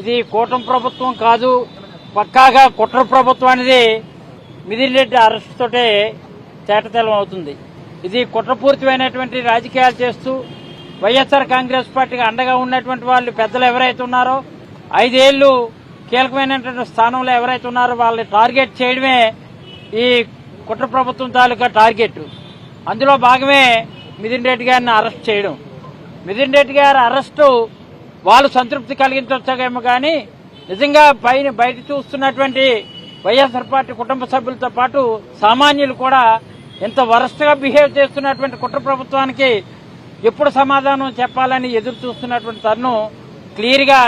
ఇది కూటమి ప్రభుత్వం కాదు పక్కాగా కుట్ర ప్రభుత్వం అనేది మిథిన్ రెడ్డి అరెస్ట్ తోటే అవుతుంది. ఇది కుట్రపూరితమైనటువంటి రాజకీయాలు చేస్తూ వైఎస్ఆర్ కాంగ్రెస్ పార్టీకి అండగా ఉన్నటువంటి వాళ్ళు పెద్దలు ఎవరైతే ఉన్నారో ఐదేళ్ళు కీలకమైనటువంటి స్థానంలో ఎవరైతే ఉన్నారో వాళ్ళని టార్గెట్ చేయడమే ఈ కుట్ర ప్రభుత్వం తాలూకా టార్గెట్. అందులో భాగమే మిథిన్ రెడ్డి గారిని అరెస్ట్ చేయడం. మిథున్ రెడ్డి గారి అరెస్టు వాళ్ళు సంతృప్తి కలిగించవచ్చేమో కానీ నిజంగా పైన బయట చూస్తున్నటువంటి వైఎస్ఆర్ పార్టీ కుటుంబ సభ్యులతో పాటు సామాన్యులు కూడా ఎంత వరస్ట్గా బిహేవ్ చేస్తున్నటువంటి కుట్ర ప్రభుత్వానికి ఎప్పుడు సమాధానం చెప్పాలని ఎదురు చూస్తున్నటువంటి తరుణం క్లియర్గా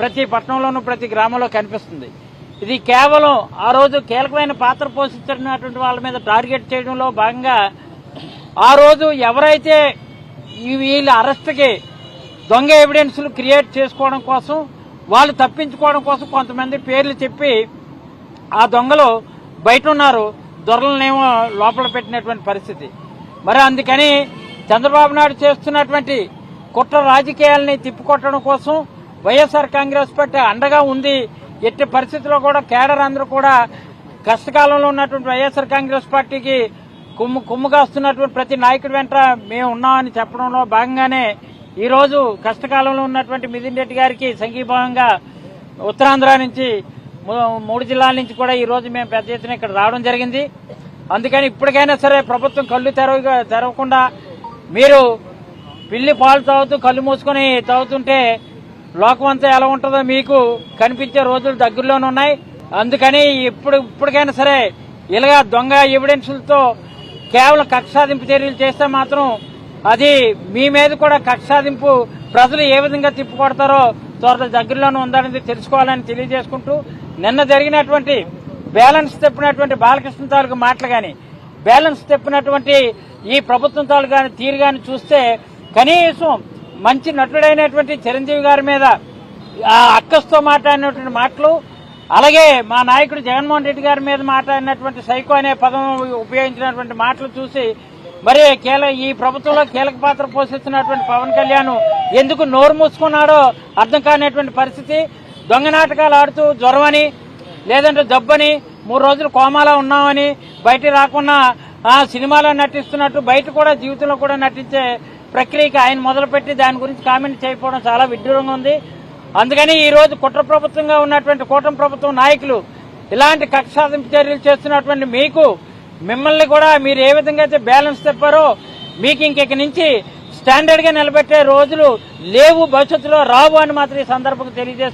ప్రతి పట్టణంలోనూ ప్రతి గ్రామంలో కనిపిస్తుంది. ఇది కేవలం ఆ రోజు కీలకమైన పాత్ర పోషించినటువంటి వాళ్ళ మీద టార్గెట్ చేయడంలో భాగంగా ఆ రోజు ఎవరైతే వీళ్ళ అరెస్ట్కి దొంగ ఎవిడెన్స్లు క్రియేట్ చేసుకోవడం కోసం వాళ్ళు తప్పించుకోవడం కోసం కొంతమంది పేర్లు చెప్పి ఆ దొంగలు బయట ఉన్నారు దొరలనేమో లోపల పెట్టినటువంటి పరిస్థితి. మరి అందుకని చంద్రబాబు నాయుడు చేస్తున్నటువంటి కుట్ర రాజకీయాల్ని తిప్పికొట్టడం కోసం వైఎస్ఆర్ కాంగ్రెస్ పార్టీ అండగా ఉంది ఎట్టి పరిస్థితుల్లో కూడా కేడర్ అందరూ కూడా కష్టకాలంలో ఉన్నటువంటి వైఎస్ఆర్ కాంగ్రెస్ పార్టీకి కుమ్ము కుమ్ము కాస్తున్నటువంటి ప్రతి నాయకుడి వెంట మేము ఉన్నామని చెప్పడంలో భాగంగానే ఈరోజు కష్టకాలంలో ఉన్నటువంటి మిథున్ రెడ్డి గారికి సంఘీభావంగా ఉత్తరాంధ్ర నుంచి మూడు జిల్లాల నుంచి కూడా ఈ రోజు మేము పెద్ద ఎత్తున ఇక్కడ రావడం జరిగింది. అందుకని ఇప్పటికైనా సరే ప్రభుత్వం కళ్ళు తెరవ తెరవకుండా మీరు పిల్లి పాలు తాగుతూ కళ్ళు మూసుకొని తాగుతుంటే లోకమంతా ఎలా ఉంటుందో మీకు కనిపించే రోజులు దగ్గరలోనే ఉన్నాయి. అందుకని ఇప్పుడు ఇప్పటికైనా సరే ఇలాగా దొంగ ఎవిడెన్సులతో కేవలం కక్షాదింపు చర్యలు చేస్తే మాత్రం అది మీ మీద కూడా కక్షాదింపు ప్రజలు ఏ విధంగా తిప్పుకొడతారో త్వరలో దగ్గరలోనే ఉందనేది తెలుసుకోవాలని తెలియజేసుకుంటూ నిన్న జరిగినటువంటి బ్యాలెన్స్ తెప్పినటువంటి బాలకృష్ణ తాలూకు మాటలు కానీ బ్యాలెన్స్ తెప్పినటువంటి ఈ ప్రభుత్వం తాలూకు కానీ తీరు కానీ చూస్తే కనీసం మంచి నటుడైనటువంటి చిరంజీవి గారి మీద అక్కస్తో మాట్లాడినటువంటి మాటలు అలాగే మా నాయకుడు జగన్మోహన్ రెడ్డి గారి మీద మాట్లాడినటువంటి సైకో అనే పదం ఉపయోగించినటువంటి మాటలు చూసి మరి కీలక ఈ ప్రభుత్వంలో కీలక పాత్ర పోషిస్తున్నటువంటి పవన్ కళ్యాణ్ ఎందుకు నోరు మూసుకున్నాడో అర్థం కానిటువంటి పరిస్థితి. దొంగ నాటకాలు ఆడుతూ జ్వరమని లేదంటే జబ్బని మూడు రోజులు కోమాలో ఉన్నామని బయట రాకుండా సినిమాలో నటిస్తున్నట్టు బయట కూడా జీవితంలో కూడా నటించే ప్రక్రియకి ఆయన మొదలుపెట్టి దాని గురించి కామెంట్ చేయకపోవడం చాలా విడ్డూరంగా ఉంది. అందుకని ఈరోజు కుట్ర ప్రభుత్వంగా ఉన్నటువంటి కూటమి ప్రభుత్వం నాయకులు ఇలాంటి కక్షాదింపు చర్యలు చేస్తున్నటువంటి మీకు మిమ్మల్ని కూడా మీరు ఏ విధంగా అయితే బ్యాలెన్స్ తెప్పారో మీకు ఇంకెక నుంచి స్టాండర్డ్గా నిలబెట్టే రోజులు లేవు భవిష్యత్తులో రావు అని మాత్రం ఈ సందర్భంగా తెలియజేస్తారు